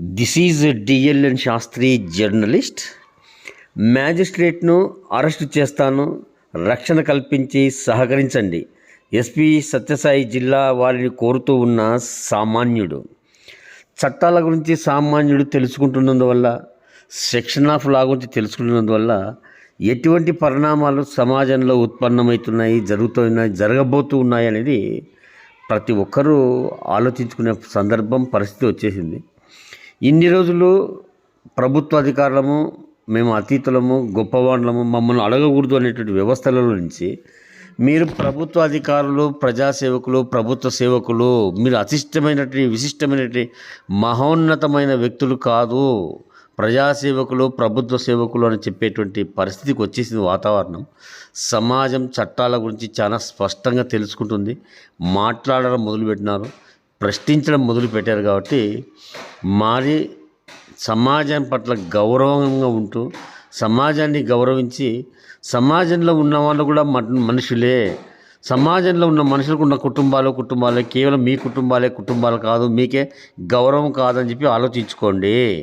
This is DLN Sastri journalist మ్యాజిస్ట్రేట్ను arrest చేస్తాను రక్షణ కల్పించి సహకరించండి. ఎస్పీ సత్యసాయి జిల్లా వారిని కోరుతూ ఉన్న సామాన్యుడు. చట్టాల గురించి సామాన్యుడు తెలుసుకుంటున్నందువల్ల సెక్షన్ ఆఫ్ లా గురించి తెలుసుకుంటున్నందువల్ల ఎటువంటి పరిణామాలు సమాజంలో ఉత్పన్నమవుతున్నాయి జరుగుతున్నాయి జరగబోతూ ఉన్నాయి అనేది ప్రతి ఒక్కరూ ఆలోచించుకునే సందర్భం పరిస్థితి వచ్చేసింది. ఇన్ని రోజులు ప్రభుత్వ అధికారులము మేము అతీతులము గొప్పవాళ్ళము మమ్మల్ని అడగకూడదు అనేటువంటి వ్యవస్థల నుంచి మీరు ప్రభుత్వ అధికారులు ప్రజాసేవకులు ప్రభుత్వ సేవకులు మీరు అతిష్టమైనటువంటి విశిష్టమైనటువంటి మహోన్నతమైన వ్యక్తులు కాదు. ప్రజాసేవకులు ప్రభుత్వ సేవకులు అని చెప్పేటువంటి పరిస్థితికి వచ్చేసింది వాతావరణం. సమాజం చట్టాల గురించి చాలా స్పష్టంగా తెలుసుకుంటుంది. మాట్లాడడం మొదలుపెట్టినారు. ప్రశ్నించడం మొదలుపెట్టారు కాబట్టి మారి సమాజం పట్ల గౌరవంగా ఉంటూ సమాజాన్ని గౌరవించి సమాజంలో ఉన్న వాళ్ళు కూడా మనుషులే. సమాజంలో ఉన్న మనుషులకు ఉన్న కుటుంబాలు కుటుంబాలే. కేవలం మీ కుటుంబాలే కుటుంబాలు కాదు మీకే గౌరవం కాదని చెప్పి ఆలోచించుకోండి.